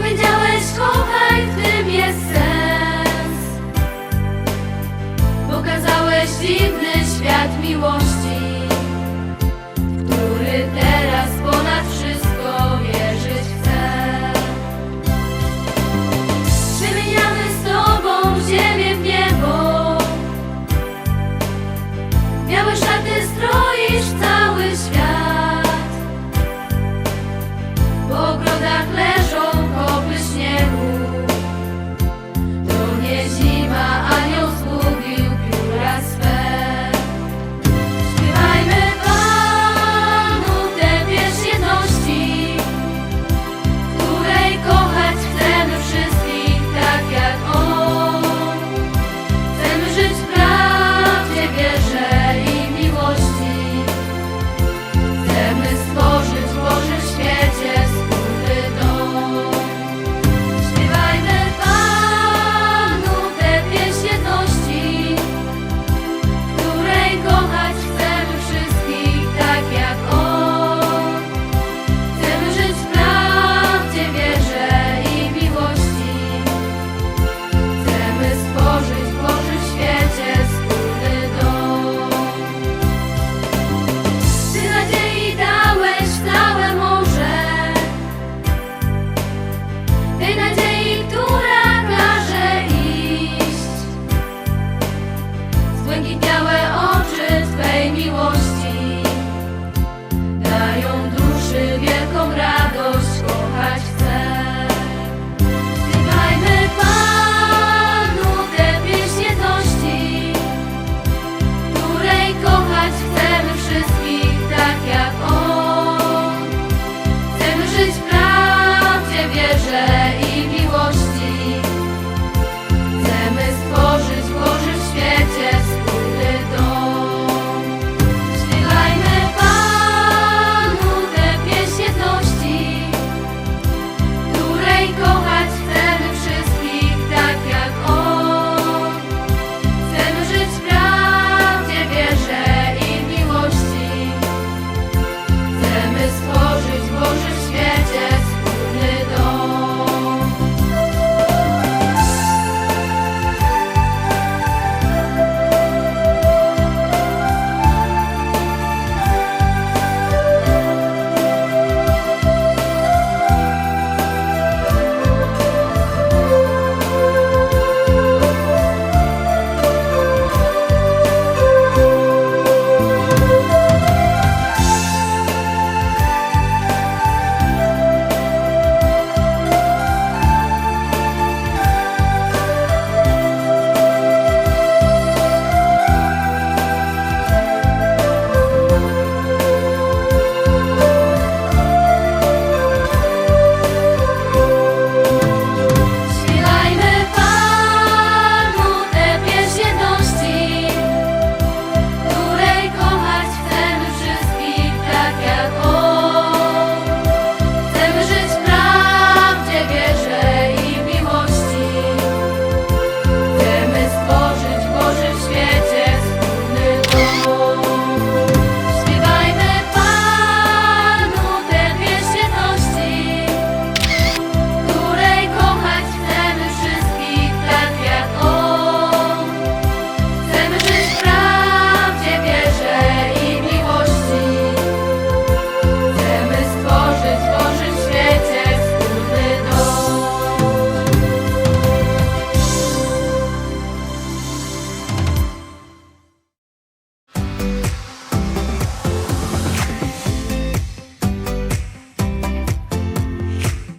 Powiedziałeś kochaj, w tym jest sens. Pokazałeś dziwny świat miłości.